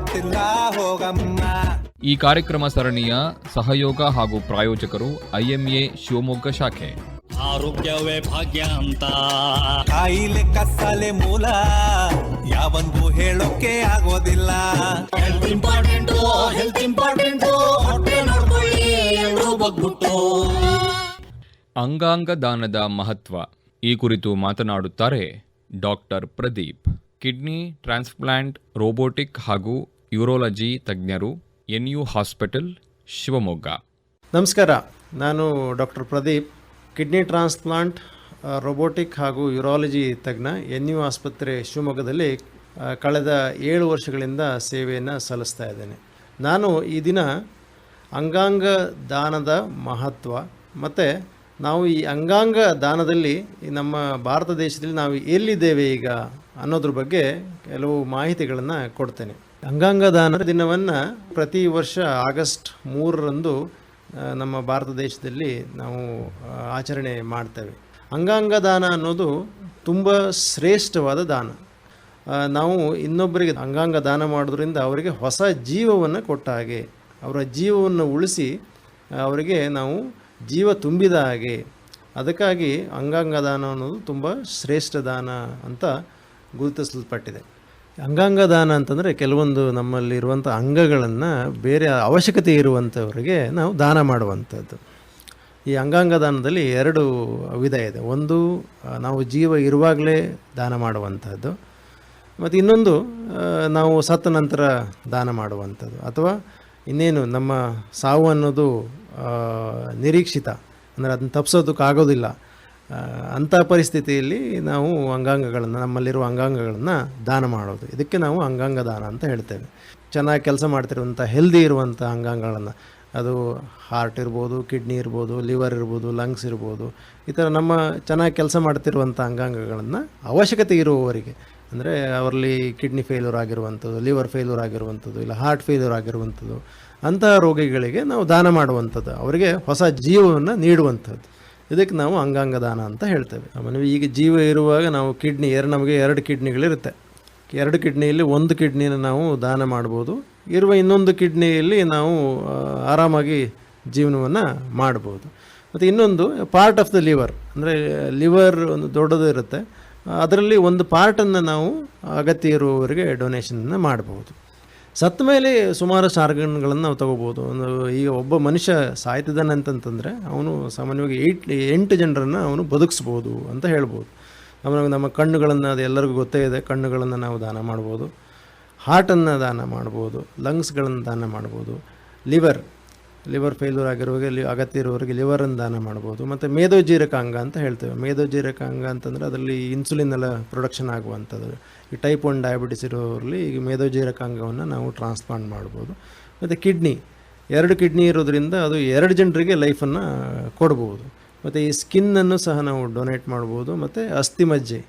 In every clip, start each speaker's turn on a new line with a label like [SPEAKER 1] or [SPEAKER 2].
[SPEAKER 1] ಗೊತ್ತಿಲ್ಲ ಹೋಗಮ್ಮ.
[SPEAKER 2] ಈ ಕಾರ್ಯಕ್ರಮ ಸರಣಿಯ ಸಹಯೋಗ ಹಾಗೂ ಪ್ರಾಯೋಜಕರು ಐಎಂಎ ಶಿವಮೊಗ್ಗ ಶಾಖೆ.
[SPEAKER 3] ಆರೋಗ್ಯವೇ ಭಾಗ್ಯ ಅಂತ.
[SPEAKER 1] ಕಾಯಿಲೆ ಕತ್ತಲೆ ಮೂಲ ಯಾವಂದು ಹೇಳೋಕೆ ಆಗೋದಿಲ್ಲ.
[SPEAKER 3] ಹೆಲ್ತ್ ಇಂಪಾರ್ಟೆಂಟ್ ಹೆಲ್ತ್ ಇಂಪಾರ್ಟೆಂಟ್ ಹೊಟ್ಟೆ ನೋಡ್ಕೊಳ್ಳಿ ಎಲ್ರೂ ಬಗ್ಬಿಟ್ಟು.
[SPEAKER 2] ಅಂಗಾಂಗ ದಾನದ ಮಹತ್ವ. ಈ ಕುರಿತು ಮಾತನಾಡುತ್ತಾರೆ doctor Pradeep. Kidney, transplant, robotic ಹಾಗೂ ಯೂರೋಲಜಿ ತಜ್ಞರು ಎನ್ ಯು ಹಾಸ್ಪಿಟಲ್, ಶಿವಮೊಗ್ಗ.
[SPEAKER 4] ನಮಸ್ಕಾರ. ನಾನು doctor Pradeep. Kidney transplant, robotic ಹಾಗೂ ಯೂರಾಲಜಿ ತಜ್ಞ ಎನ್ ಯು ಆಸ್ಪತ್ರೆ ಶಿವಮೊಗ್ಗದಲ್ಲಿ ಕಳೆದ ಏಳು ವರ್ಷಗಳಿಂದ ಸೇವೆಯನ್ನು ಸಲ್ಲಿಸ್ತಾ ಇದ್ದೇನೆ. ನಾನು ಈ ದಿನ ಅಂಗಾಂಗ ದಾನದ ಮಹತ್ವ ಮತ್ತು ನಾವು ಈ ಅಂಗಾಂಗ ದಾನದಲ್ಲಿ ನಮ್ಮ ಭಾರತ ದೇಶದಲ್ಲಿ ನಾವು ಎಲ್ಲಿದ್ದೇವೆ ಈಗ? ಅನ್ನೋದ್ರ ಬಗ್ಗೆ ಕೆಲವು ಮಾಹಿತಿಗಳನ್ನು ಕೊಡ್ತೇನೆ. ಅಂಗಾಂಗ ದಾನ ದಿನವನ್ನು ಪ್ರತಿ ವರ್ಷ ಆಗಸ್ಟ್ ಮೂರರಂದು ನಮ್ಮ ಭಾರತ ದೇಶದಲ್ಲಿ ನಾವು ಆಚರಣೆ ಮಾಡ್ತೇವೆ. ಅಂಗಾಂಗ ದಾನ ಅನ್ನೋದು ತುಂಬ ಶ್ರೇಷ್ಠವಾದ ದಾನ. ನಾವು ಇನ್ನೊಬ್ಬರಿಗೆ ಅಂಗಾಂಗ ದಾನ ಮಾಡೋದ್ರಿಂದ ಅವರಿಗೆ ಹೊಸ ಜೀವವನ್ನು ಕೊಟ್ಟ ಹಾಗೆ, ಅವರ ಜೀವವನ್ನು ಉಳಿಸಿ, ಅವರಿಗೆ ನಾವು ಜೀವ ತುಂಬಿದ ಹಾಗೆ, ಅದಕ್ಕಾಗಿ ಅಂಗಾಂಗ ದಾನ ಅನ್ನೋದು ತುಂಬ ಶ್ರೇಷ್ಠ ದಾನ ಅಂತ ಗುರುತಿಸಲ್ಪಟ್ಟಿದೆ. ಅಂಗಾಂಗ ದಾನ ಅಂತಂದರೆ ಕೆಲವೊಂದು ನಮ್ಮಲ್ಲಿರುವಂಥ ಅಂಗಗಳನ್ನು ಬೇರೆ ಅವಶ್ಯಕತೆ ಇರುವಂಥವರಿಗೆ ನಾವು ದಾನ ಮಾಡುವಂಥದ್ದು. ಈ ಅಂಗಾಂಗ ದಾನದಲ್ಲಿ ಎರಡು ವಿಧ ಇದೆ. ಒಂದು, ನಾವು ಜೀವ ಇರುವಾಗಲೇ ದಾನ ಮಾಡುವಂಥದ್ದು. ಮತ್ತು ಇನ್ನೊಂದು ನಾವು ಸತ್ತ ನಂತರ ದಾನ ಮಾಡುವಂಥದ್ದು. ಅಥವಾ ಇನ್ನೇನು, ನಮ್ಮ ಸಾವು ಅನ್ನೋದು ನಿರೀಕ್ಷಿತ. ಅಂದರೆ ಅದನ್ನು ತಪ್ಪಿಸೋದಕ್ಕಾಗೋದಿಲ್ಲ ಅಂಥ ಪರಿಸ್ಥಿತಿಯಲ್ಲಿ ನಾವು ಅಂಗಾಂಗಗಳನ್ನು, ನಮ್ಮಲ್ಲಿರುವ ಅಂಗಾಂಗಗಳನ್ನು ದಾನ ಮಾಡೋದು. ಇದಕ್ಕೆ ನಾವು ಅಂಗಾಂಗ ದಾನ ಅಂತ ಹೇಳ್ತೇವೆ. ಚೆನ್ನಾಗಿ ಕೆಲಸ ಮಾಡ್ತಿರುವಂಥ ಹೆಲ್ದಿ ಇರುವಂಥ ಅಂಗಾಂಗಗಳನ್ನು, ಅದು ಹಾರ್ಟ್ ಇರ್ಬೋದು ಕಿಡ್ನಿ ಇರ್ಬೋದು ಲಿವರ್ ಇರ್ಬೋದು ಲಂಗ್ಸ್ ಇರ್ಬೋದು, ಈ ಥರ ನಮ್ಮ ಚೆನ್ನಾಗಿ ಕೆಲಸ ಮಾಡ್ತಿರುವಂಥ ಅಂಗಾಂಗಗಳನ್ನು ಅವಶ್ಯಕತೆ ಇರುವವರಿಗೆ, ಅಂದರೆ ಅವರಲ್ಲಿ ಕಿಡ್ನಿ ಫೇಲ್ಯೂರ್ ಆಗಿರುವಂಥದ್ದು ಲಿವರ್ ಫೇಲ್ಯೂರ್ ಆಗಿರುವಂಥದ್ದು, ಇಲ್ಲ ಹಾರ್ಟ್ ಫೇಲ್ಯೂರ್ ಆಗಿರುವಂಥದ್ದು, ಅಂತಹ ರೋಗಿಗಳಿಗೆ ನಾವು ದಾನ ಮಾಡುವಂಥದ್ದು, ಅವರಿಗೆ ಹೊಸ ಜೀವವನ್ನು ನೀಡುವಂಥದ್ದು. ಇದಕ್ಕೆ ನಾವು ಅಂಗಾಂಗ ದಾನ ಅಂತ ಹೇಳ್ತೇವೆ. ಆಮೇಲೆ ಈಗ ಜೀವ ಇರುವಾಗ ನಾವು ಕಿಡ್ನಿ ಎರಡು ನಮಗೆ ಎರಡು ಕಿಡ್ನಿಗಳಿರುತ್ತೆ. ಎರಡು ಕಿಡ್ನಿಯಲ್ಲಿ ಒಂದು ಕಿಡ್ನಿನ ನಾವು ದಾನ ಮಾಡ್ಬೋದು. ಇರುವ ಇನ್ನೊಂದು ಕಿಡ್ನಿಯಲ್ಲಿ ನಾವು ಆರಾಮಾಗಿ ಜೀವನವನ್ನು ಮಾಡ್ಬೋದು. ಮತ್ತು ಇನ್ನೊಂದು ಪಾರ್ಟ್ ಆಫ್ ದ ಲಿವರ್ ಅಂದರೆ ಲಿವರ್ ಒಂದು ದೊಡ್ಡದು ಇರುತ್ತೆ. ಅದರಲ್ಲಿ ಒಂದು ಪಾರ್ಟನ್ನು ನಾವು ಅಗತ್ಯ ಇರುವವರಿಗೆ ಡೊನೇಷನನ್ನು ಮಾಡ್ಬೋದು. ಸತ್ತ ಮೇಲೆ ಸುಮಾರು ಆರ್ಗನ್ಗಳನ್ನು ನಾವು ತಗೋಬೋದು. ಒಂದು ಈಗ ಒಬ್ಬ ಮನುಷ್ಯ ಸಾಯ್ತಿದ್ದಾನೆ ಅಂತಂತಂದರೆ ಅವನು ಸಾಮಾನ್ಯವಾಗಿ ಏಟ್, ಎಂಟು ಜನರನ್ನು ಅವನು ಬದುಕಿಸ್ಬೋದು ಅಂತ ಹೇಳ್ಬೋದು. ಆಮೇಲೆ ನಮ್ಮ ಕಣ್ಣುಗಳನ್ನು ಅದು ಎಲ್ಲರಿಗೂ ಗೊತ್ತೇ ಇದೆ, ಕಣ್ಣುಗಳನ್ನು ನಾವು ದಾನ ಮಾಡ್ಬೋದು. ಹಾರ್ಟನ್ನು ದಾನ ಮಾಡ್ಬೋದು. ಲಂಗ್ಸ್ಗಳನ್ನು ದಾನ ಮಾಡ್ಬೋದು. ಲಿವರ್ ಲಿವರ್ ಫೇಲ್ಯೂರ್ ಆಗಿರುವಾಗ ಲಿ ಅಗತ್ಯ ಇರುವವರಿಗೆ ಲಿವರನ್ನು ದಾನ ಮಾಡ್ಬೋದು. ಮತ್ತು ಮೇದೋಜೀರಕಾಂಗ ಅಂತ ಹೇಳ್ತೇವೆ. ಮೇದೋಜೀರಕಾಂಗ ಅಂತಂದರೆ ಅದರಲ್ಲಿ ಇನ್ಸುಲಿನ್ ಎಲ್ಲ ಪ್ರೊಡಕ್ಷನ್ ಆಗುವಂಥದ್ದು. ಈ ಟೈಪ್ ಒನ್ ಡಯಾಬಿಟಿಸ್ ಇರೋರಲ್ಲಿ ಈಗ ಮೇದೋಜೀರಕಾಂಗವನ್ನು ನಾವು ಟ್ರಾನ್ಸ್ಪ್ಲಾಂಟ್ ಮಾಡ್ಬೋದು. ಮತ್ತು ಕಿಡ್ನಿ ಎರಡು ಕಿಡ್ನಿ ಇರೋದ್ರಿಂದ ಅದು ಎರಡು ಜನರಿಗೆ ಲೈಫನ್ನು ಕೊಡ್ಬೋದು. ಮತ್ತು ಈ ಸ್ಕಿನ್ನನ್ನು ಸಹ ನಾವು ಡೊನೇಟ್ ಮಾಡ್ಬೋದು. ಮತ್ತು ಅಸ್ಥಿಮಜ್ಜೆ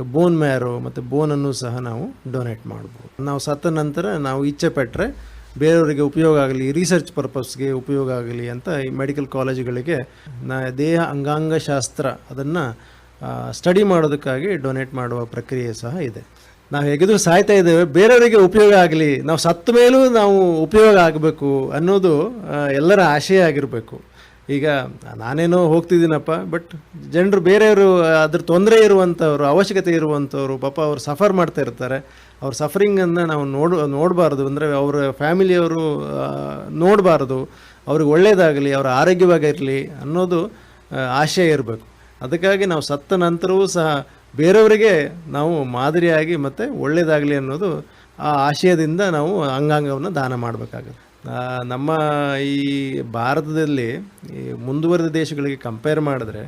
[SPEAKER 4] ಬೋನ್ ಮ್ಯಾರೋ ಮತ್ತು ಬೋನನ್ನು ಸಹ ನಾವು ಡೊನೇಟ್ ಮಾಡ್ಬೋದು. ನಾವು ಸತ್ತ ನಂತರ ನಾವು ಇಚ್ಛೆ ಪಟ್ಟರೆ ಬೇರೆಯವರಿಗೆ ಉಪಯೋಗ ಆಗಲಿ ರಿಸರ್ಚ್ ಪರ್ಪಸ್ಗೆ ಉಪಯೋಗ ಆಗಲಿ ಅಂತ ಈ ಮೆಡಿಕಲ್ ಕಾಲೇಜುಗಳಿಗೆ ನಾ ದೇಹ ಅಂಗಾಂಗಶಾಸ್ತ್ರ ಅದನ್ನು ಸ್ಟಡಿ ಮಾಡೋದಕ್ಕಾಗಿ ಡೊನೇಟ್ ಮಾಡುವ ಪ್ರಕ್ರಿಯೆ ಸಹ ಇದೆ. ನಾವು ಹೇಗಿದ್ರು ಸಾಯ್ತಾ ಇದ್ದೇವೆ, ಬೇರೆಯವರಿಗೆ ಉಪಯೋಗ ಆಗಲಿ, ನಾವು ಸತ್ತ ಮೇಲೂ ನಾವು ಉಪಯೋಗ ಆಗಬೇಕು ಅನ್ನೋದು ಎಲ್ಲರ ಆಶಯ ಆಗಿರಬೇಕು. ಈಗ ನಾನೇನೋ ಹೋಗ್ತಿದ್ದೀನಪ್ಪ ಬಟ್ ಜನರು ಬೇರೆಯವರು ಅದ್ರ ತೊಂದರೆ ಇರುವಂಥವ್ರು ಅವಶ್ಯಕತೆ ಇರುವಂಥವ್ರು ಪಾಪ ಅವರು ಸಫರ್ ಮಾಡ್ತಾ ಇರ್ತಾರೆ. ಅವ್ರ ಸಫರಿಂಗನ್ನು ನಾವು ನೋಡ, ನೋಡಬಾರ್ದು. ಅಂದರೆ ಅವರ ಫ್ಯಾಮಿಲಿಯವರು ನೋಡಬಾರ್ದು. ಅವ್ರಿಗೆ ಒಳ್ಳೆಯದಾಗಲಿ ಅವರ ಆರೋಗ್ಯವಾಗಿರಲಿ ಅನ್ನೋದು ಆಶಯ ಇರಬೇಕು. ಅದಕ್ಕಾಗಿ ನಾವು ಸತ್ತ ನಂತರವೂ ಸಹ ಬೇರೆಯವರಿಗೆ ನಾವು ಮಾದರಿಯಾಗಿ ಮತ್ತು ಒಳ್ಳೆಯದಾಗಲಿ ಅನ್ನೋದು ಆ ಆಶಯದಿಂದ ನಾವು ಅಂಗಾಂಗವನ್ನು ದಾನ ಮಾಡಬೇಕಾಗುತ್ತೆ. ನಮ್ಮ ಈ ಭಾರತದಲ್ಲಿ, ಈ ಮುಂದುವರೆದ ದೇಶಗಳಿಗೆ ಕಂಪೇರ್ ಮಾಡಿದ್ರೆ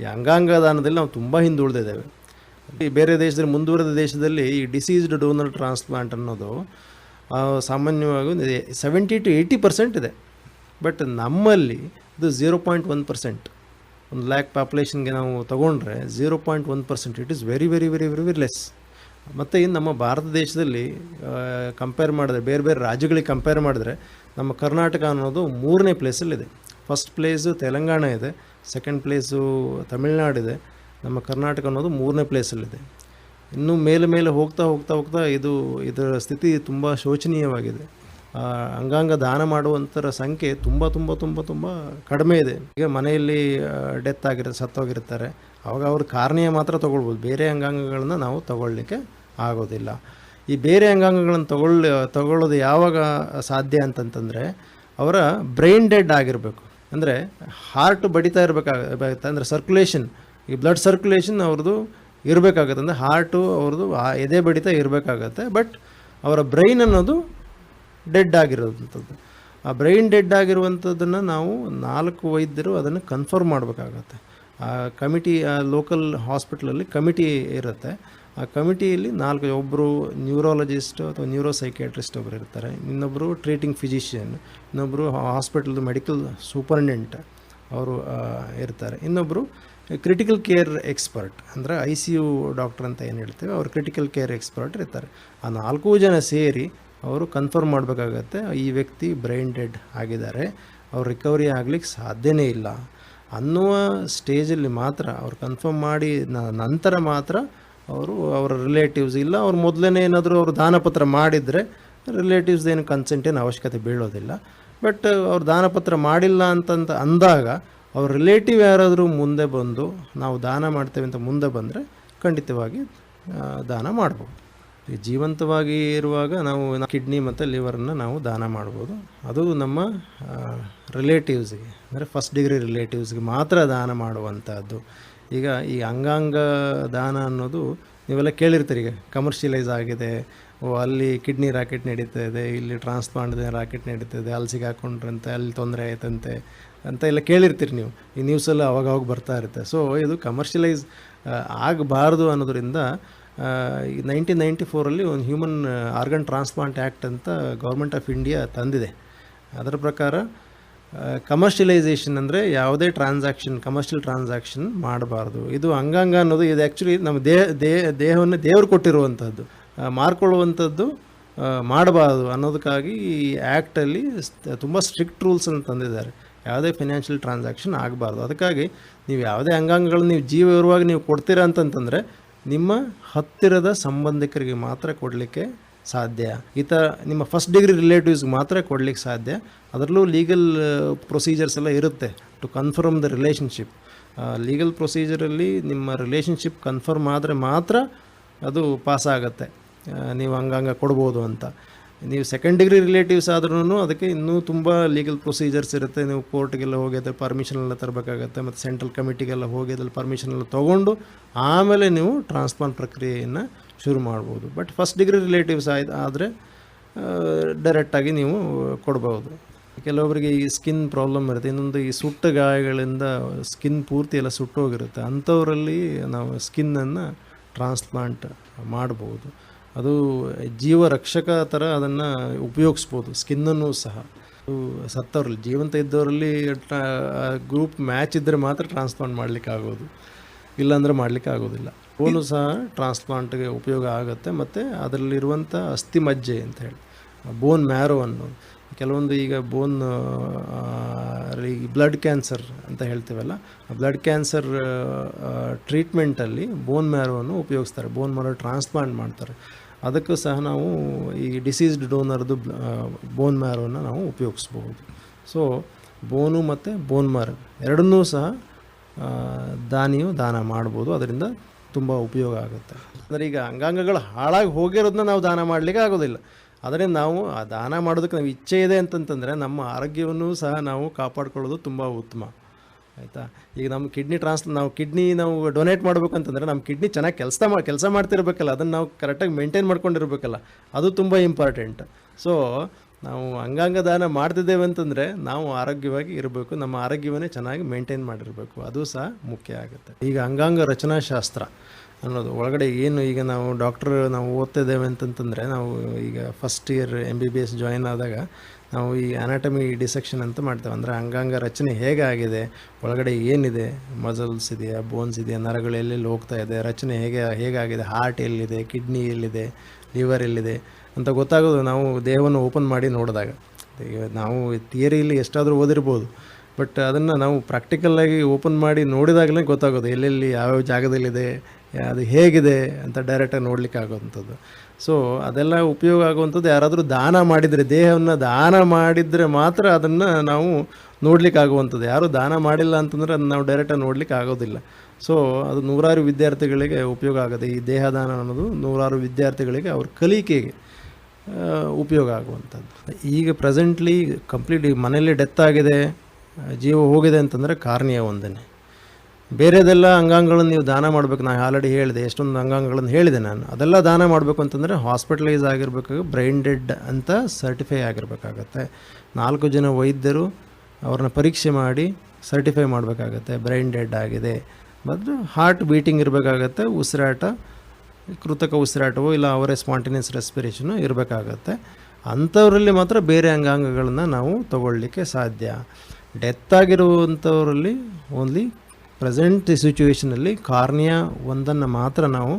[SPEAKER 4] ಈ ಅಂಗಾಂಗ ದಾನದಲ್ಲಿ ನಾವು ತುಂಬ ಹಿಂದುಳಿದಿದ್ದೇವೆ. ಈ ಬೇರೆ ದೇಶದಲ್ಲಿ ಮುಂದುವರೆದ ದೇಶದಲ್ಲಿ ಈ ಡಿಸೀಸ್ಡ್ ಡೋನರ್ ಟ್ರಾನ್ಸ್ಪ್ಲಾಂಟ್ ಅನ್ನೋದು ಸಾಮಾನ್ಯವಾಗಿ ಒಂದು ಸೆವೆಂಟಿ ಟು ಏಯ್ಟಿ ಪರ್ಸೆಂಟ್ ಇದೆ. ಬಟ್ ನಮ್ಮಲ್ಲಿ ಇದು ಝೀರೋ ಪಾಯಿಂಟ್ ಒನ್ ಪರ್ಸೆಂಟ್ ಒಂದು ಲ್ಯಾಕ್ ಪಾಪ್ಯುಲೇಷನ್ಗೆ ನಾವು ತೊಗೊಂಡ್ರೆ zero point one percent it is very very very very very less ಮತ್ತು ಇನ್ನು ನಮ್ಮ ಭಾರತ ದೇಶದಲ್ಲಿ ಕಂಪೇರ್ ಮಾಡಿದ್ರೆ, ಬೇರೆ ಬೇರೆ ರಾಜ್ಯಗಳಿಗೆ ಕಂಪೇರ್ ಮಾಡಿದ್ರೆ, ನಮ್ಮ ಕರ್ನಾಟಕ ಅನ್ನೋದು ಮೂರನೇ ಪ್ಲೇಸಲ್ಲಿದೆ ಫಸ್ಟ್ ಪ್ಲೇಸು ತೆಲಂಗಾಣ ಇದೆ ಸೆಕೆಂಡ್ ಪ್ಲೇಸು ತಮಿಳ್ನಾಡಿದೆ ನಮ್ಮ ಕರ್ನಾಟಕ ಅನ್ನೋದು ಮೂರನೇ ಪ್ಲೇಸಲ್ಲಿದೆ ಇನ್ನು ಮೇಲೆ ಮೇಲೆ ಹೋಗ್ತಾ ಹೋಗ್ತಾ ಹೋಗ್ತಾ ಇದು ಇದರ ಸ್ಥಿತಿ ತುಂಬ ಶೋಚನೀಯವಾಗಿದೆ. ಅಂಗಾಂಗ ದಾನ ಮಾಡುವಂಥರ ಸಂಖ್ಯೆ ತುಂಬ ತುಂಬ ತುಂಬ ತುಂಬ ಕಡಿಮೆ ಇದೆ. ಈಗ ಮನೆಯಲ್ಲಿ ಡೆತ್ ಆಗಿರ ಸತ್ತೋಗಿರ್ತಾರೆ. ಆವಾಗ ಅವ್ರ ಕಾರ್ನಿಯ ಮಾತ್ರ ತೊಗೊಳ್ಬೋದು. ಬೇರೆ ಅಂಗಾಂಗಗಳನ್ನ ನಾವು ತಗೊಳ್ಳಿಕ್ಕೆ ಆಗೋದಿಲ್ಲ. ಈ ಬೇರೆ ಅಂಗಾಂಗಗಳನ್ನು ತಗೊಳ್ಳಿ, ತಗೊಳ್ಳೋದು ಯಾವಾಗ ಸಾಧ್ಯ ಅಂತಂತಂದರೆ, ಅವರ ಬ್ರೈನ್ ಡೆಡ್ ಆಗಿರಬೇಕು. ಅಂದರೆ ಹಾರ್ಟ್ ಬಡಿತಾ ಇರಬೇಕಾಗ ಅಂದರೆ ಸರ್ಕ್ಯುಲೇಷನ್ ಈ ಬ್ಲಡ್ ಸರ್ಕ್ಯುಲೇಷನ್ ಅವ್ರದ್ದು ಇರಬೇಕಾಗತ್ತೆ. ಅಂದರೆ ಹಾರ್ಟು ಅವ್ರದ್ದು ಎದೆ ಬಡಿತ ಇರಬೇಕಾಗತ್ತೆ. ಬಟ್ ಅವರ ಬ್ರೈನ್ ಅನ್ನೋದು ಡೆಡ್ ಆಗಿರೋವಂಥದ್ದು. ಆ ಬ್ರೈನ್ ಡೆಡ್ ಆಗಿರುವಂಥದ್ದನ್ನು ನಾವು ನಾಲ್ಕು ವೈದ್ಯರು ಅದನ್ನು ಕನ್ಫರ್ಮ್ ಮಾಡಬೇಕಾಗತ್ತೆ. ಆ ಕಮಿಟಿ ಆ ಲೋಕಲ್ ಹಾಸ್ಪಿಟ್ಲಲ್ಲಿ ಕಮಿಟಿ ಇರುತ್ತೆ. ಆ ಕಮಿಟಿಯಲ್ಲಿ ನಾಲ್ಕು ಒಬ್ಬರು ನ್ಯೂರಾಲಜಿಸ್ಟು ಅಥವಾ ನ್ಯೂರೋ ಸೈಕ್ಯಾಟ್ರಿಸ್ಟ್ ಒಬ್ಬರು ಇರ್ತಾರೆ ಇನ್ನೊಬ್ಬರು ಟ್ರೀಟಿಂಗ್ ಫಿಸಿಷಿಯನ್ ಇನ್ನೊಬ್ಬರು ಹಾಸ್ಪಿಟಲ್ದು ಮೆಡಿಕಲ್ ಸೂಪರ್ಡೆಂಟ್ ಅವರು ಇರ್ತಾರೆ. ಇನ್ನೊಬ್ಬರು ಕ್ರಿಟಿಕಲ್ ಕೇರ್ ಎಕ್ಸ್ಪರ್ಟ್ ಅಂದರೆ ಐ ಸಿ ಯು ಡಾಕ್ಟರ್ ಅಂತ ಏನು ಹೇಳ್ತೇವೆ, ಅವರು ಕ್ರಿಟಿಕಲ್ ಕೇರ್ ಎಕ್ಸ್ಪರ್ಟ್ ಇರ್ತಾರೆ. ಆ ನಾಲ್ಕು ಜನ ಸೇರಿ ಅವರು ಕನ್ಫರ್ಮ್ ಮಾಡಬೇಕಾಗತ್ತೆ, ಈ ವ್ಯಕ್ತಿ ಬ್ರೈನ್ ಡೆಡ್ ಆಗಿದ್ದಾರೆ, ಅವ್ರು ರಿಕವರಿ ಆಗ್ಲಿಕ್ಕೆ ಸಾಧ್ಯನೇ ಇಲ್ಲ ಅನ್ನುವ ಸ್ಟೇಜಲ್ಲಿ ಮಾತ್ರ ಅವ್ರು ಕನ್ಫರ್ಮ್ ಮಾಡಿ ನಂತರ ಮಾತ್ರ ಅವರು ಅವರ ರಿಲೇಟಿವ್ಸ್ ಇಲ್ಲ, ಅವ್ರು ಮೊದಲನೇ ಏನಾದರೂ ಅವರು ದಾನಪತ್ರ ಮಾಡಿದರೆ ರಿಲೇಟಿವ್ಸ್ ಏನು ಕನ್ಸೆಂಟ್ ಏನು ಅವಶ್ಯಕತೆ ಬೀಳೋದಿಲ್ಲ. ಬಟ್ ಅವ್ರು ದಾನಪತ್ರ ಮಾಡಿಲ್ಲ ಅಂತಂತ ಅಂದಾಗ ಅವ್ರ ರಿಲೇಟಿವ್ ಯಾರಾದರೂ ಮುಂದೆ ಬಂದು ನಾವು ದಾನ ಮಾಡ್ತೇವೆ ಅಂತ ಮುಂದೆ ಬಂದರೆ ಖಂಡಿತವಾಗಿ ದಾನ ಮಾಡ್ಬೋದು. ಜೀವಂತವಾಗಿ ಇರುವಾಗ ನಾವು ಕಿಡ್ನಿ ಮತ್ತು ಲಿವರನ್ನು ನಾವು ದಾನ ಮಾಡ್ಬೋದು. ಅದು ನಮ್ಮ ರಿಲೇಟಿವ್ಸ್ಗೆ ಅಂದರೆ ಫಸ್ಟ್ ಡಿಗ್ರಿ ರಿಲೇಟಿವ್ಸ್ಗೆ ಮಾತ್ರ ದಾನ ಮಾಡುವಂಥದ್ದು ಈಗ ಈ ಅಂಗಾಂಗ ದಾನ ಅನ್ನೋದು ನೀವೆಲ್ಲ ಕೇಳಿರ್ತೀರಿ, ಈಗ ಕಮರ್ಷಿಯಲೈಸ್ ಆಗಿದೆ, ಓ, ಅಲ್ಲಿ ಕಿಡ್ನಿ ರಾಕೆಟ್ ನಡೀತಾ ಇದೆ, ಇಲ್ಲಿ ಟ್ರಾನ್ಸ್ಪ್ಲಾಂಟ್ ರಾಕೆಟ್ ನಡೀತಾ ಇದೆ ಅಲ್ಲಿ ಸಿಗಾಕೊಂಡ್ರಂತೆ ಅಲ್ಲಿ ತೊಂದರೆ ಆಯ್ತಂತೆ ಅಂತ ಎಲ್ಲ ಕೇಳಿರ್ತೀರಿ ನೀವು. ಈ ನ್ಯೂಸೆಲ್ಲ ಅವಾಗ ಅವಾಗ ಬರ್ತಾ ಇರುತ್ತೆ. ಸೊ ಇದು ಕಮರ್ಷಿಯಲೈಸ್ ಆಗಬಾರ್ದು ಅನ್ನೋದ್ರಿಂದ ನೈನ್ಟೀನ್ ನೈಂಟಿ ಫೋರಲ್ಲಿ ಒಂದು ಹ್ಯೂಮನ್ ಆರ್ಗನ್ ಟ್ರಾನ್ಸ್ಪ್ಲಾಂಟ್ ಆ್ಯಕ್ಟ್ ಅಂತ ಗೌರ್ಮೆಂಟ್ ಆಫ್ ಇಂಡಿಯಾ ತಂದಿದೆ. ಅದರ ಪ್ರಕಾರ ಕಮರ್ಷಿಯಲೈಸೇಷನ್ ಅಂದರೆ ಯಾವುದೇ ಟ್ರಾನ್ಸಾಕ್ಷನ್ ಕಮರ್ಷಿಯಲ್ ಟ್ರಾನ್ಸಾಕ್ಷನ್ ಮಾಡಬಾರ್ದು. ಇದು ಅಂಗಾಂಗ ಅನ್ನೋದು, ಇದು ಆ್ಯಕ್ಚುಲಿ ನಮ್ಮ ದೇಹ ದೇಹ ದೇಹವನ್ನು ದೇವರು ಕೊಟ್ಟಿರುವಂಥದ್ದು ಮಾರ್ಕೊಳ್ಳುವಂಥದ್ದು ಮಾಡಬಾರ್ದು ಅನ್ನೋದಕ್ಕಾಗಿ ಈ ಆ್ಯಕ್ಟಲ್ಲಿ ತುಂಬ ಸ್ಟ್ರಿಕ್ಟ್ ರೂಲ್ಸನ್ನು ತಂದಿದ್ದಾರೆ. ಯಾವುದೇ ಫಿನಾನ್ಷಿಯಲ್ ಟ್ರಾನ್ಸಾಕ್ಷನ್ ಆಗಬಾರ್ದು. ಅದಕ್ಕಾಗಿ ನೀವು ಯಾವುದೇ ಅಂಗಾಂಗಗಳು ನೀವು ಜೀವ ಇರುವಾಗ ನೀವು ಕೊಡ್ತೀರಾ ಅಂತಂತಂದರೆ ನಿಮ್ಮ ಹತ್ತಿರದ ಸಂಬಂಧಿಕರಿಗೆ ಮಾತ್ರ ಕೊಡಲಿಕ್ಕೆ ಸಾಧ್ಯ. ಈ ಥರ ನಿಮ್ಮ ಫಸ್ಟ್ ಡಿಗ್ರಿ ರಿಲೇಟಿವ್ಸ್ಗೆ ಮಾತ್ರ ಕೊಡಲಿಕ್ಕೆ ಸಾಧ್ಯ. ಅದರಲ್ಲೂ ಲೀಗಲ್ ಪ್ರೊಸೀಜರ್ಸ್ ಎಲ್ಲ ಇರುತ್ತೆ to confirm the relationship legal ಪ್ರೊಸೀಜರಲ್ಲಿ ನಿಮ್ಮ ರಿಲೇಷನ್ಶಿಪ್ ಕನ್ಫರ್ಮ್ ಆದರೆ ಮಾತ್ರ ಅದು ಪಾಸ್ ಆಗುತ್ತೆ. ನೀವು ಹಂಗಂಗೆ ಕೊಡ್ಬೋದು ಅಂತ. ನೀವು ಸೆಕೆಂಡ್ ಡಿಗ್ರಿ ರಿಲೇಟಿವ್ಸ್ ಆದ್ರೂ ಅದಕ್ಕೆ ಇನ್ನೂ ತುಂಬ ಲೀಗಲ್ ಪ್ರೊಸೀಜರ್ಸ್ ಇರುತ್ತೆ. ನೀವು ಕೋರ್ಟ್ಗೆಲ್ಲ ಹೋಗಿ ಅದ್ರ ಪರ್ಮಿಷನ್ ಎಲ್ಲ ತರಬೇಕಾಗತ್ತೆ. ಮತ್ತು ಸೆಂಟ್ರಲ್ ಕಮಿಟಿಗೆಲ್ಲ ಹೋಗಿ ಅದ್ರಲ್ಲಿ ಪರ್ಮಿಷನ್ ಎಲ್ಲ ತೊಗೊಂಡು ಆಮೇಲೆ ನೀವು ಟ್ರಾನ್ಸ್ಪ್ಲಾಂಟ್ ಪ್ರಕ್ರಿಯೆಯನ್ನು ಶುರು ಮಾಡ್ಬೋದು. ಬಟ್ ಫಸ್ಟ್ ಡಿಗ್ರಿ ರಿಲೇಟಿವ್ಸ್ ಆಯ್ತು ಆದರೆ ಡೈರೆಕ್ಟಾಗಿ ನೀವು ಕೊಡ್ಬೋದು. ಕೆಲವೊಬ್ಬರಿಗೆ ಈ ಸ್ಕಿನ್ ಪ್ರಾಬ್ಲಮ್ ಇರುತ್ತೆ. ಇನ್ನೊಂದು ಈ ಸುಟ್ಟ ಗಾಯಗಳಿಂದ ಸ್ಕಿನ್ ಪೂರ್ತಿ ಎಲ್ಲ ಸುಟ್ಟೋಗಿರುತ್ತೆ. ಅಂಥವರಲ್ಲಿ ನಾವು ಸ್ಕಿನ್ನನ್ನು ಟ್ರಾನ್ಸ್ಪ್ಲಾಂಟ್ ಮಾಡ್ಬೋದು. ಅದು ಜೀವ ರಕ್ಷಕ ಥರ ಅದನ್ನು ಉಪಯೋಗಿಸ್ಬೋದು ಸ್ಕಿನ್ನನ್ನು ಸಹ. ಸತ್ತವ್ರಲ್ಲಿ, ಜೀವಂತ ಇದ್ದವರಲ್ಲಿ ಗ್ರೂಪ್ ಮ್ಯಾಚ್ ಇದ್ದರೆ ಮಾತ್ರ ಟ್ರಾನ್ಸ್ಪ್ಲಾಂಟ್ ಮಾಡಲಿಕ್ಕೆ ಆಗೋದು. ಇಲ್ಲಾಂದರೆ ಮಾಡಲಿಕ್ಕೆ ಆಗೋದಿಲ್ಲ. ಬೋನು ಸಹ ಟ್ರಾನ್ಸ್ಪ್ಲಾಂಟ್ಗೆ ಉಪಯೋಗ ಆಗುತ್ತೆ, ಮತ್ತು ಅದರಲ್ಲಿರುವಂಥ ಅಸ್ಥಿ ಮಜ್ಜೆ ಅಂತ ಹೇಳಿ ಬೋನ್ ಮ್ಯಾರೋ ಅನ್ನೋದು ಕೆಲವೊಂದು ಈಗ ಬೋನ್ ಈ ಬ್ಲಡ್ ಕ್ಯಾನ್ಸರ್ ಅಂತ ಹೇಳ್ತೀವಲ್ಲ ಬ್ಲಡ್ ಕ್ಯಾನ್ಸರ್ ಟ್ರೀಟ್ಮೆಂಟಲ್ಲಿ ಬೋನ್ ಮ್ಯಾರೋವನ್ನು ಉಪಯೋಗಿಸ್ತಾರೆ ಬೋನ್ ಮ್ಯಾರೋ ಟ್ರಾನ್ಸ್ಪ್ಲಾಂಟ್ ಮಾಡ್ತಾರೆ. ಅದಕ್ಕೂ ಸಹ ನಾವು ಈ ಡಿಸೀಸ್ಡ್ ಡೋನರ್ದು ಬೋನ್ ಮ್ಯಾರೋವನ್ನು ನಾವು ಉಪಯೋಗಿಸ್ಬೋದು ಸೊ ಬೋನು ಮತ್ತು ಬೋನ್ ಮ್ಯಾರೋ ಎರಡನ್ನೂ ಸಹ ದಾನಿಯು ದಾನ ಮಾಡ್ಬೋದು, ಅದರಿಂದ ತುಂಬ ಉಪಯೋಗ ಆಗುತ್ತೆ. ಅಂದರೆ ಈಗ ಅಂಗಾಂಗಗಳು ಹಾಳಾಗಿ ಹೋಗಿರೋದನ್ನ ನಾವು ದಾನ ಮಾಡಲಿಕ್ಕೆ ಆಗೋದಿಲ್ಲ. ಅದರಿಂದ ನಾವು ಆ ದಾನ ಮಾಡೋದಕ್ಕೆ ನಾವು ಇಚ್ಛೆ ಇದೆ ಅಂತಂತಂದರೆ ನಮ್ಮ ಆರೋಗ್ಯವನ್ನು ಸಹ ನಾವು ಕಾಪಾಡ್ಕೊಳ್ಳೋದು ತುಂಬ ಉತ್ತಮ. ಆಯಿತಾ? ಈಗ ನಮ್ಮ ಕಿಡ್ನಿ ಟ್ರಾನ್ಸ್, ನಾವು ಕಿಡ್ನಿ ನಾವು ಡೊನೇಟ್ ಮಾಡ್ಬೇಕಂತಂದರೆ ನಮ್ಮ ಕಿಡ್ನಿ ಚೆನ್ನಾಗಿ ಕೆಲಸ ಮಾಡಿ ಕೆಲಸ ಮಾಡ್ತಿರ್ಬೇಕಲ್ಲ, ಅದನ್ನು ನಾವು ಕರೆಕ್ಟಾಗಿ ಮೇಂಟೈನ್ ಮಾಡ್ಕೊಂಡಿರ್ಬೇಕಲ್ಲ, ಅದು ತುಂಬ ಇಂಪಾರ್ಟೆಂಟ್. ಸೊ, ನಾವು ಅಂಗಾಂಗ ದಾನ ಮಾಡ್ತಿದ್ದೇವೆ ಅಂತಂದರೆ ನಾವು ಆರೋಗ್ಯವಾಗಿ ಇರಬೇಕು, ನಮ್ಮ ಆರೋಗ್ಯವನ್ನೇ ಚೆನ್ನಾಗಿ ಮೇಂಟೈನ್ ಮಾಡಿರಬೇಕು, ಅದು ಸಹ ಮುಖ್ಯ ಆಗುತ್ತೆ. ಈಗ ಅಂಗಾಂಗ ರಚನಾಶಾಸ್ತ್ರ. ಅನ್ನೋದು. ಒಳಗಡೆ ಏನು ಈಗ ನಾವು ಡಾಕ್ಟರ್ ನಾವು ಓದ್ತಾ ಇದ್ದೇವೆ ಅಂತಂತಂದರೆ ನಾವು ಈಗ first year M B B S join ಆದಾಗ ನಾವು ಈ ಅನಾಟಮಿ ಡಿಸೆಕ್ಷನ್ ಅಂತ ಮಾಡ್ತೇವೆ. ಅಂದರೆ ಅಂಗಾಂಗ ರಚನೆ ಹೇಗಾಗಿದೆ ಒಳಗಡೆ ಏನಿದೆ ಮಸಲ್ಸ್ ಇದೆಯಾ ಬೋನ್ಸ್ ಇದೆಯಾ, ನರಗಳು ಎಲ್ಲೆಲ್ಲಿ ಹೋಗ್ತಾ ಇದೆ, ರಚನೆ ಹೇಗೆ ಹೇಗಾಗಿದೆ ಹಾರ್ಟ್ ಎಲ್ಲಿದೆ ಕಿಡ್ನಿ ಎಲ್ಲಿದೆ ಲಿವರ್ ಎಲ್ಲಿದೆ ಅಂತ ಗೊತ್ತಾಗೋದು ನಾವು ದೇಹವನ್ನು ಓಪನ್ ಮಾಡಿ ನೋಡಿದಾಗ. ಈಗ ನಾವು ಥಿಯರಿಯಲ್ಲಿ ಎಷ್ಟಾದರೂ ಓದಿರ್ಬೋದು ಬಟ್ ಅದನ್ನು ನಾವು ಪ್ರಾಕ್ಟಿಕಲ್ಲಾಗಿ ಓಪನ್ ಮಾಡಿ ನೋಡಿದಾಗಲೇ ಗೊತ್ತಾಗೋದು ಎಲ್ಲೆಲ್ಲಿ ಯಾವ್ಯಾವ ಜಾಗದಲ್ಲಿದೆ ಅದು ಹೇಗಿದೆ ಅಂತ ಡೈರೆಕ್ಟಾಗಿ ನೋಡ್ಲಿಕ್ಕೆ ಆಗೋವಂಥದ್ದು. ಸೊ ಅದೆಲ್ಲ ಉಪಯೋಗ ಆಗುವಂಥದ್ದು ಯಾರಾದರೂ ದಾನ ಮಾಡಿದರೆ, ದೇಹವನ್ನು ದಾನ ಮಾಡಿದರೆ ಮಾತ್ರ ಅದನ್ನು ನಾವು ನೋಡ್ಲಿಕ್ಕೆ ಆಗುವಂಥದ್ದು. ಯಾರು ದಾನ ಮಾಡಿಲ್ಲ ಅಂತಂದರೆ ಅದನ್ನು ನಾವು ಡೈರೆಕ್ಟಾಗಿ ನೋಡ್ಲಿಕ್ಕೆ ಆಗೋದಿಲ್ಲ. ಸೊ ಅದು ನೂರಾರು ವಿದ್ಯಾರ್ಥಿಗಳಿಗೆ ಉಪಯೋಗ ಆಗುತ್ತೆ. ಈ ದೇಹದಾನ ಅನ್ನೋದು ನೂರಾರು ವಿದ್ಯಾರ್ಥಿಗಳಿಗೆ ಅವ್ರ ಕಲಿಕೆಗೆ ಉಪಯೋಗ ಆಗುವಂಥದ್ದು. ಈಗ ಪ್ರೆಸೆಂಟ್ಲಿ ಕಂಪ್ಲೀಟ್ ಈಗ ಮನೆಯಲ್ಲಿ ಡೆತ್ ಆಗಿದೆ, ಜೀವ ಹೋಗಿದೆ ಅಂತಂದರೆ ಕಾರ್ನಿಯ ಒಂದೇ ಬೇರೆದೆಲ್ಲ ಅಂಗಾಂಗಗಳನ್ನು ನೀವು ದಾನ ಮಾಡಬೇಕು. ನಾನು ಆಲ್ರೆಡಿ ಹೇಳಿದೆ, ಎಷ್ಟೊಂದು ಅಂಗಾಂಗಗಳನ್ನು ಹೇಳಿದೆ ನಾನು. ಅದೆಲ್ಲ ದಾನ ಮಾಡಬೇಕು ಅಂತಂದರೆ ಹಾಸ್ಪಿಟಲೈಸ್ ಆಗಿರಬೇಕು ಬ್ರೈನ್ ಡೆಡ್ ಅಂತ ಸರ್ಟಿಫೈ ಆಗಿರಬೇಕಾಗತ್ತೆ. ನಾಲ್ಕು ಜನ ವೈದ್ಯರು ಅವ್ರನ್ನ ಪರೀಕ್ಷೆ ಮಾಡಿ ಸರ್ಟಿಫೈ ಮಾಡಬೇಕಾಗತ್ತೆ ಬ್ರೈನ್ ಡೆಡ್ ಆಗಿದೆ. ಮತ್ತು ಹಾರ್ಟ್ ಬೀಟಿಂಗ್ ಇರಬೇಕಾಗತ್ತೆ, ಉಸಿರಾಟ, ಕೃತಕ ಉಸಿರಾಟವೋ ಇಲ್ಲ ಅವರೇ ಸ್ಪಾಂಟೇನಿಯಸ್ ರೆಸ್ಪಿರೇಷನು ಇರಬೇಕಾಗತ್ತೆ. ಅಂಥವರಲ್ಲಿ ಮಾತ್ರ ಬೇರೆ ಅಂಗಾಂಗಗಳನ್ನು ನಾವು ತಗೊಳ್ಳಿಕ್ಕೆ ಸಾಧ್ಯ. ಡೆತ್ ಆಗಿರುವಂಥವರಲ್ಲಿ ಓನ್ಲಿ ಪ್ರೆಸೆಂಟ್ ಸಿಚುವೇಷನಲ್ಲಿ ಕಾರ್ನಿಯಾ ಒಂದನ್ನು ಮಾತ್ರ ನಾವು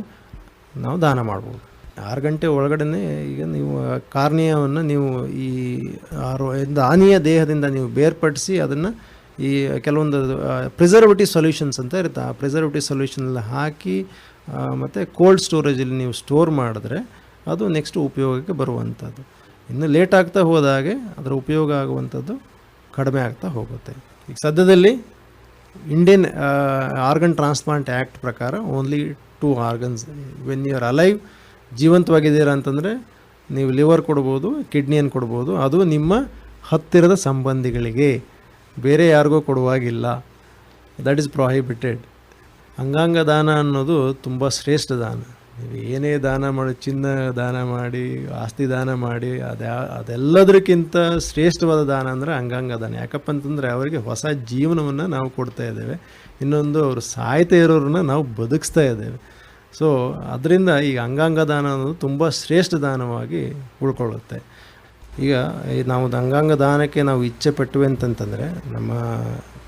[SPEAKER 4] ನಾವು ದಾನ ಮಾಡ್ಬೋದು. ಆರು ಗಂಟೆ ಒಳಗಡೆ ಈಗ ನೀವು ಕಾರ್ನಿಯವನ್ನು ನೀವು ಈ ಆರೋ ಹಾನಿಯ ದೇಹದಿಂದ ನೀವು ಬೇರ್ಪಡಿಸಿ ಅದನ್ನು ಈ ಕೆಲವೊಂದು ಪ್ರಿಸರ್ವೇಟಿವ್ ಸೊಲ್ಯೂಷನ್ಸ್ ಅಂತ ಇರುತ್ತೆ. ಆ ಪ್ರಿಸರ್ವೇಟಿವ್ ಸೊಲ್ಯೂಷನಲ್ಲಿ ಹಾಕಿ ಮತ್ತು ಕೋಲ್ಡ್ ಸ್ಟೋರೇಜಲ್ಲಿ ನೀವು ಸ್ಟೋರ್ ಮಾಡಿದ್ರೆ ಅದು ನೆಕ್ಸ್ಟ್ ಉಪಯೋಗಕ್ಕೆ ಬರುವಂಥದ್ದು. ಇನ್ನು ಲೇಟ್ ಆಗ್ತಾ ಹೋದಾಗೆ ಅದರ ಉಪಯೋಗ ಆಗುವಂಥದ್ದು ಕಡಿಮೆ ಆಗ್ತಾ ಹೋಗುತ್ತೆ. ಈಗ ಸದ್ಯದಲ್ಲಿ ಇಂಡಿಯನ್ ಆರ್ಗನ್ ಟ್ರಾನ್ಸ್ಪ್ಲಾಂಟ್ ಆ್ಯಕ್ಟ್ ಪ್ರಕಾರ only two organs when you are alive ಜೀವಂತವಾಗಿದ್ದೀರಾ ಅಂತಂದರೆ ನೀವು ಲಿವರ್ ಕೊಡ್ಬೋದು ಕಿಡ್ನಿಯನ್ನು ಕೊಡ್ಬೋದು, ಅದು ನಿಮ್ಮ ಹತ್ತಿರದ ಸಂಬಂಧಿಗಳಿಗೆ. ಬೇರೆ ಯಾರಿಗೂ ಕೊಡುವಾಗಿಲ್ಲ. ದಟ್ ಈಸ್ ಪ್ರೊಹಿಬಿಟೆಡ್ ಅಂಗಾಂಗ ದಾನ ಅನ್ನೋದು ತುಂಬ ಶ್ರೇಷ್ಠ ದಾನ. ಏನೇ ದಾನ ಮಾಡಿ, ಚಿನ್ನ ದಾನ ಮಾಡಿ, ಆಸ್ತಿ ದಾನ ಮಾಡಿ ಅದ್ಯಾ ಅದೆಲ್ಲದಕ್ಕಿಂತ ಶ್ರೇಷ್ಠವಾದ ದಾನ ಅಂದರೆ ಅಂಗಾಂಗ ದಾನ. ಯಾಕಪ್ಪ ಅಂತಂದರೆ ಅವರಿಗೆ ಹೊಸ ಜೀವನವನ್ನು ನಾವು ಕೊಡ್ತಾ ಇದ್ದೇವೆ. ಇನ್ನೊಂದು ಅವರು ಸಾಯ್ತಾ ಇರೋರನ್ನ ನಾವು ಬದುಕಿಸ್ತಾ ಇದ್ದೇವೆ. ಸೊ ಅದರಿಂದ ಈ ಅಂಗಾಂಗ ದಾನ ಅನ್ನೋದು ತುಂಬ ಶ್ರೇಷ್ಠ ದಾನವಾಗಿ ಉಳ್ಕೊಳ್ಳುತ್ತೆ. ಈಗ ನಾವು ಅಂಗಾಂಗ ದಾನಕ್ಕೆ ನಾವು ಇಚ್ಛೆ ಪಟ್ಟುವೆ ಅಂತಂತಂದರೆ ನಮ್ಮ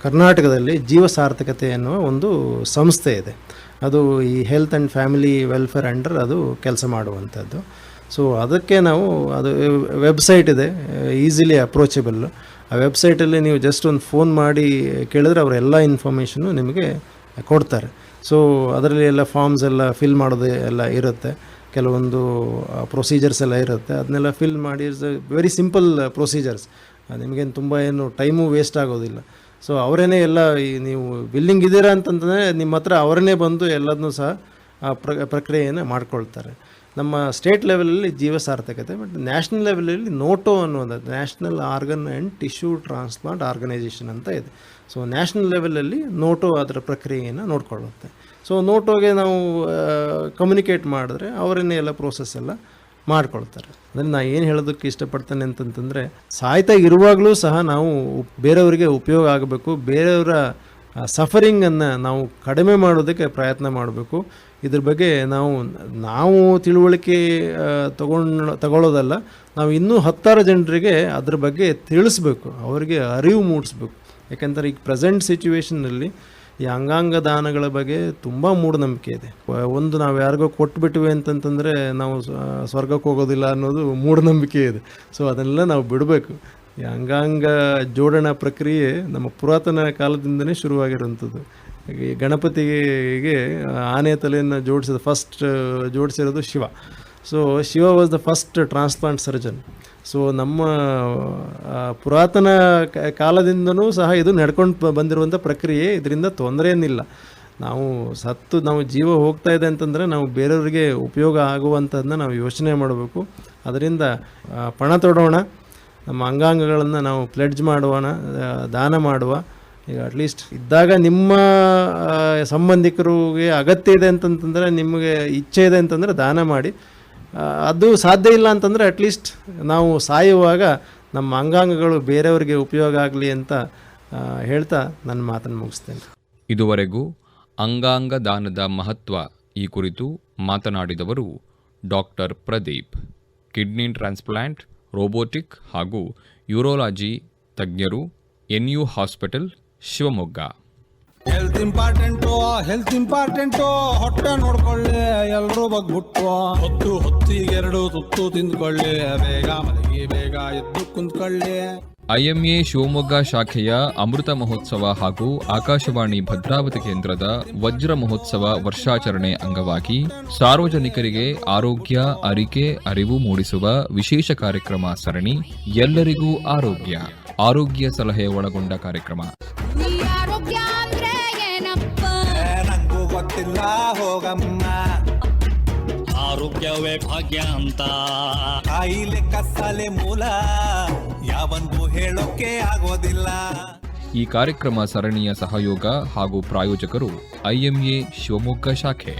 [SPEAKER 4] ಕರ್ನಾಟಕದಲ್ಲಿ ಜೀವ ಸಾರ್ಥಕತೆ ಎನ್ನುವ ಒಂದು ಸಂಸ್ಥೆ ಇದೆ. ಅದು ಈ health and family welfare under ಅದು ಕೆಲಸ ಮಾಡುವಂಥದ್ದು. ಸೊ ಅದಕ್ಕೆ ನಾವು ಅದು ವೆಬ್ಸೈಟ್ ಇದೆ ಈಸಿಲಿ ಅಪ್ರೋಚಬಲ್ ಆ ವೆಬ್ಸೈಟಲ್ಲಿ ನೀವು ಜಸ್ಟ್ ಒಂದು ಫೋನ್ ಮಾಡಿ ಕೇಳಿದ್ರೆ ಅವರ ಎಲ್ಲ ಇನ್ಫಾರ್ಮೇಷನ್ನು ನಿಮಗೆ ಕೊಡ್ತಾರೆ. ಸೊ ಅದರಲ್ಲಿ ಎಲ್ಲ ಫಾರ್ಮ್ಸ್ ಎಲ್ಲ ಫಿಲ್ ಮಾಡೋದು ಎಲ್ಲ ಇರುತ್ತೆ. ಕೆಲವೊಂದು ಪ್ರೊಸೀಜರ್ಸ್ ಎಲ್ಲ ಇರುತ್ತೆ. ಅದನ್ನೆಲ್ಲ ಫಿಲ್ ಮಾಡಿ ಇಟ್ಸ್ ವೆರಿ ಸಿಂಪಲ್ ಪ್ರೊಸೀಜರ್ಸ್ ನಿಮಗೇನು ತುಂಬ ಏನು ಟೈಮು ವೇಸ್ಟ್ ಆಗೋದಿಲ್ಲ. ಸೊ ಅವರೇನೆ ಎಲ್ಲ ಈ ನೀವು ಬಿಲ್ಲಿಂಗ್ ಇದ್ದೀರಾ ಅಂತಂದರೆ ನಿಮ್ಮ ಹತ್ರ ಅವರನ್ನೇ ಬಂದು ಎಲ್ಲದನ್ನು ಸಹ, ಆ, ಪ್ರ, ಪ್ರಕ್ರಿಯೆಯನ್ನು ಮಾಡ್ಕೊಳ್ತಾರೆ. ನಮ್ಮ ಸ್ಟೇಟ್ ಲೆವೆಲಲ್ಲಿ ಜೀವ ಸಾರ್ಥಕತೆ ಬಟ್ ನ್ಯಾಷನಲ್ ಲೆವೆಲಲ್ಲಿ ನೋಟೋ ಅನ್ನೋದು national organ and tissue transplant organisation ಅಂತ ಇದೆ. ಸೊ ನ್ಯಾಷನಲ್ ಲೆವೆಲಲ್ಲಿ ನೋಟೋ ಅದರ ಪ್ರಕ್ರಿಯೆಯನ್ನು ನೋಡ್ಕೊಳ್ಳುತ್ತೆ. ಸೊ ನೋಟೋಗೆ ನಾವು ಕಮ್ಯುನಿಕೇಟ್ ಮಾಡಿದ್ರೆ ಅವರನ್ನೇ ಎಲ್ಲ ಪ್ರೋಸೆಸ್ ಎಲ್ಲ ಮಾಡ್ಕೊಳ್ತಾರೆ. ಅಂದರೆ ನಾನು ಏನು ಹೇಳೋದಕ್ಕೆ ಇಷ್ಟಪಡ್ತೇನೆ ಅಂತಂತಂದರೆ, ಸಾಯ್ತಾ ಇರುವಾಗಲೂ ಸಹ ನಾವು ಬೇರೆಯವರಿಗೆ ಉಪಯೋಗ ಆಗಬೇಕು, ಬೇರೆಯವರ ಸಫರಿಂಗನ್ನು ನಾವು ಕಡಿಮೆ ಮಾಡೋದಕ್ಕೆ ಪ್ರಯತ್ನ ಮಾಡಬೇಕು. ಇದ್ರ ಬಗ್ಗೆ ನಾವು ನಾವು ತಿಳುವಳಿಕೆ ತಗೊಂಡು, ತಗೊಳ್ಳೋದಲ್ಲ, ನಾವು ಇನ್ನೂ ಹತ್ತಾರು ಜನರಿಗೆ ಅದ್ರ ಬಗ್ಗೆ ತಿಳಿಸ್ಬೇಕು, ಅವರಿಗೆ ಅರಿವು ಮೂಡಿಸ್ಬೇಕು. ಯಾಕಂದರೆ ಈಗ ಪ್ರೆಸೆಂಟ್ ಸಿಚುವೇಷನ್ನಲ್ಲಿ ಈ ಅಂಗಾಂಗ ದಾನಗಳ ಬಗ್ಗೆ ತುಂಬ ಮೂಢನಂಬಿಕೆ ಇದೆ. ಒಂದು ನಾವು ಯಾರಿಗೋ ಕೊಟ್ಬಿಟ್ವಿ ಅಂತಂತಂದರೆ ನಾವು ಸ್ವರ್ಗಕ್ಕೆ ಹೋಗೋದಿಲ್ಲ ಅನ್ನೋದು ಮೂಢನಂಬಿಕೆ ಇದೆ. ಸೊ ಅದನ್ನೆಲ್ಲ ನಾವು ಬಿಡಬೇಕು. ಈ ಅಂಗಾಂಗ ಜೋಡಣಾ ಪ್ರಕ್ರಿಯೆ ನಮ್ಮ ಪುರಾತನ ಕಾಲದಿಂದನೇ ಶುರುವಾಗಿರುವಂಥದ್ದು. ಈ ಗಣಪತಿಗೆ ಆನೆ ತಲೆಯನ್ನು ಜೋಡಿಸಿದ first ಜೋಡಿಸಿರೋದು Shiva. So Shiva was the first transplant surgeon so ನಮ್ಮ ಪುರಾತನ ಕಾಲದಿಂದನೂ ಸಹ ಇದು ನಡ್ಕೊಂಡು ಬಂದಿರುವಂಥ ಪ್ರಕ್ರಿಯೆ ಇದರಿಂದ ತೊಂದರೆ ಏನಿಲ್ಲ ನಾವು ಸತ್ತು, ನಾವು ಜೀವ ಹೋಗ್ತಾ ಇದೆ ಅಂತಂದರೆ ನಾವು ಬೇರೆಯವರಿಗೆ ಉಪಯೋಗ ಆಗುವಂಥದ್ದನ್ನ ನಾವು ಯೋಚನೆ ಮಾಡಬೇಕು. ಅದರಿಂದ ಪಣ ತೊಡೋಣ, ನಮ್ಮ ಅಂಗಾಂಗಗಳನ್ನು ನಾವು ಪ್ಲೆಡ್ಜ್ ಮಾಡುವಣ ದಾನ ಮಾಡುವ. ಈಗ ಅಟ್ಲೀಸ್ಟ್ ಇದ್ದಾಗ ನಿಮ್ಮ ಸಂಬಂಧಿಕರಿಗೆ ಅಗತ್ಯ ಇದೆ ಅಂತಂತಂದರೆ, ನಿಮಗೆ ಇಚ್ಛೆ ಇದೆ ಅಂತಂದರೆ ದಾನ ಮಾಡಿ. ಅದು ಸಾಧ್ಯ ಇಲ್ಲ ಅಂತಂದರೆ ಅಟ್ಲೀಸ್ಟ್ ನಾವು ಸಾಯುವಾಗ ನಮ್ಮ ಅಂಗಾಂಗಗಳು ಬೇರೆಯವರಿಗೆ ಉಪಯೋಗ ಆಗಲಿ ಅಂತ ಹೇಳ್ತಾ ನನ್ನ ಮಾತನ್ನು ಮುಗಿಸ್ತೇನೆ.
[SPEAKER 2] ಇದುವರೆಗೂ ಅಂಗಾಂಗ ದಾನದ ಮಹತ್ವ ಈ ಕುರಿತು ಮಾತನಾಡಿದವರು doctor Pradeep. Kidney transplant, robotic ಹಾಗೂ ಯೂರೋಲಾಜಿ ತಜ್ಞರು N U hospital Shivamogga.
[SPEAKER 1] Health important health important ಹೊಟ್ಟೆ ನೋಡ್ಕೊಳ್ಳಿ ಬಗ್ ಬಗ್ಬಿಟ್ಟು ಹೊತ್ತು ಹೊತ್ತಿಗೆರಡು ತುತ್ತು ತಿಂದ್ಕೊಳ್ಳಿ, ಬೇಗ ಮಲಗಿ, ಬೇಗ ಎದ್ದು ಕುಂತ್ಕೊಳ್ಳಿ.
[SPEAKER 2] ಐಎಂಎ ಶಿವಮೊಗ್ಗ ಶಾಖೆಯ ಅಮೃತ ಮಹೋತ್ಸವ ಹಾಗೂ ಆಕಾಶವಾಣಿ ಭದ್ರಾವತಿ ಕೇಂದ್ರದ ವಜ್ರ ಮಹೋತ್ಸವ ವರ್ಷಾಚರಣೆ ಅಂಗವಾಗಿ ಸಾರ್ವಜನಿಕರಿಗೆ ಆರೋಗ್ಯ, ಅರಿಕೆ, ಅರಿವು ಮೂಡಿಸುವ ವಿಶೇಷ ಕಾರ್ಯಕ್ರಮ ಸರಣಿ, ಎಲ್ಲರಿಗೂ ಆರೋಗ್ಯ ಆರೋಗ್ಯ ಸಲಹೆ ಒಳಗೊಂಡ ಕಾರ್ಯಕ್ರಮ.
[SPEAKER 1] ಹೋಗಮ್ಮ
[SPEAKER 3] ಆರೋಗ್ಯವೇ ಭಾಗ್ಯ ಅಂತ.
[SPEAKER 1] ಕಾಯಿಲೆ ಕಸಾಲೆ ಮೂಲ ಯಾವಂದು ಹೇಳೋಕೆ ಆಗೋದಿಲ್ಲ.
[SPEAKER 2] ಈ ಕಾರ್ಯಕ್ರಮ ಸರಣಿಯ ಸಹಯೋಗ ಹಾಗೂ ಪ್ರಾಯೋಜಕರು ಐಎಂಎ ಶಿವಮೊಗ್ಗ ಶಾಖೆ.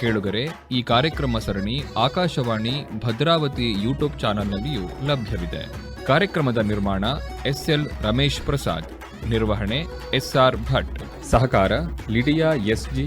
[SPEAKER 2] ಕೇಳುಗರೆ ಈ ಕಾರ್ಯಕ್ರಮ ಸರಣಿ ಆಕಾಶವಾಣಿ ಭದ್ರಾವತಿ ಯೂಟ್ಯೂಬ್ ಚಾನೆಲ್ನಲ್ಲಿಯೂ ಲಭ್ಯವಿದೆ. ಕಾರ್ಯಕ್ರಮದ ನಿರ್ಮಾಣ ಎಸ್ಎಲ್ ರಮೇಶ್ ಪ್ರಸಾದ್. ನಿರ್ವಹಣೆ ಎಸ್ಆರ್ ಭಟ್. ಸಹಕಾರ ಲಿಡಿಯಾ ಎಸ್ಜಿ